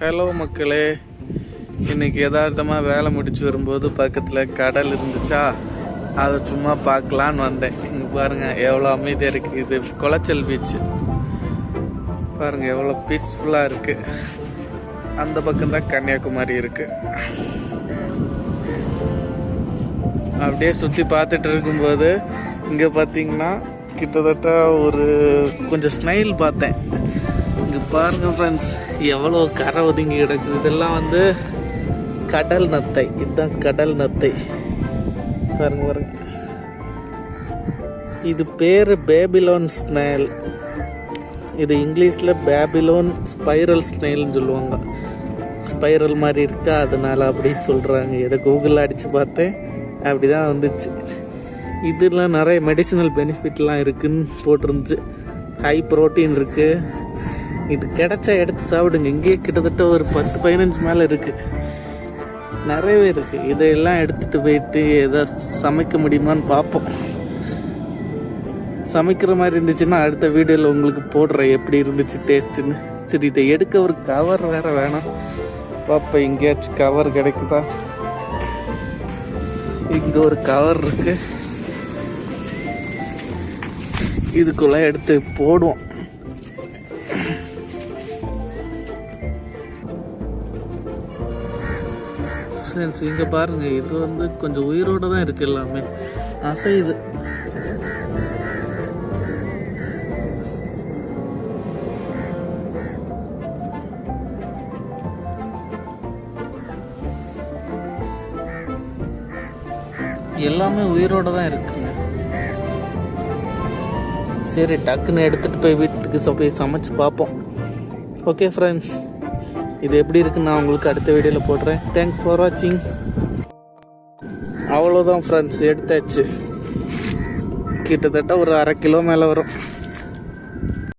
Hello மக்களே. இன்னைக்கு யதார்த்தமாக வேலை முடிச்சு வரும்போது பக்கத்தில் கடல் இருந்துச்சா? அதை சும்மா பார்க்கலான்னு வந்தேன். இங்கே பாருங்கள் எவ்வளோ அமைதியாக இருக்குது இது குளச்சல் பீச்சு பாருங்கள் எவ்வளோ பீஸ்ஃபுல்லாக இருக்குது அந்த பக்கம் தான் கன்னியாகுமரி இருக்குது அப்படியே சுற்றி பார்த்துட்டு இருக்கும்போது இங்கே பார்த்தீங்கன்னா கிட்டத்தட்ட ஒரு கொஞ்சம் ஸ்னைல் பார்த்தேன். இங்கே பாருங்க ஃப்ரெண்ட்ஸ் எவ்வளோ கரை ஒதுங்கி கிடக்குது. இதெல்லாம் வந்து கடல் நத்தை. இதுதான் கடல் நத்தை. பாருங்க பாருங்க. இது பேர் பேபிலோன் ஸ்னேல் இது இங்கிலீஷில் பேபிலோன் ஸ்பைரல் ஸ்னேல்னு சொல்லுவாங்க. ஸ்பைரல் மாதிரி இருக்கா? அதனால் அப்படின்னு சொல்கிறாங்க இதை கூகுளில் அடித்து பார்த்தேன். அப்படி தான் வந்துச்சு. இதெல்லாம் நிறைய மெடிசினல் பெனிஃபிட்லாம் இருக்குதுன்னு போட்டிருந்துச்சு. ஹை ப்ரோட்டீன் இருக்குது இது கிடைச்சா எடுத்து சாப்பிடுங்க. இங்கேயே கிட்டத்தட்ட ஒரு பத்து பதினஞ்சு மேலே இருக்குது நிறையவே இருக்குது இதையெல்லாம் எடுத்துகிட்டு போயிட்டு எதாவது சமைக்க முடியுமான்னு பார்ப்போம். சமைக்கிற மாதிரி இருந்துச்சுன்னா அடுத்த வீடியோவில் உங்களுக்கு போடுறேன் எப்படி இருந்துச்சு டேஸ்ட்டுன்னு. சரி இதை எடுக்க ஒரு கவர் வேறு வேணாம். பாப்பா எங்கேயாச்சும் கவர் கிடைக்குதா? இங்கே ஒரு கவர் இருக்குது இதுக்குள்ளே எடுத்து போடுவோம். ஃப்ரெண்ட்ஸ் இங்கே பாருங்கள் இது வந்து கொஞ்சம் உயிரோட தான் இருக்கு எல்லாமே. அசையுது எல்லாமே உயிரோட தான் இருக்குங்க. சரி டக்குன்னு எடுத்துகிட்டு போய் வீட்டுக்கு ச- போய் சமைச்சு பார்ப்போம். ஓகே ஃப்ரெண்ட்ஸ் இது எப்படி இருக்குன்னு நான் உங்களுக்கு அடுத்த வீடியோவில் போடுறேன். தேங்க்ஸ் ஃபார் வாட்சிங் அவ்வளோதான் ஃப்ரெண்ட்ஸ் எடுத்தாச்சு. கிட்டத்தட்ட ஒரு அரை கிலோ மேலே வரும்.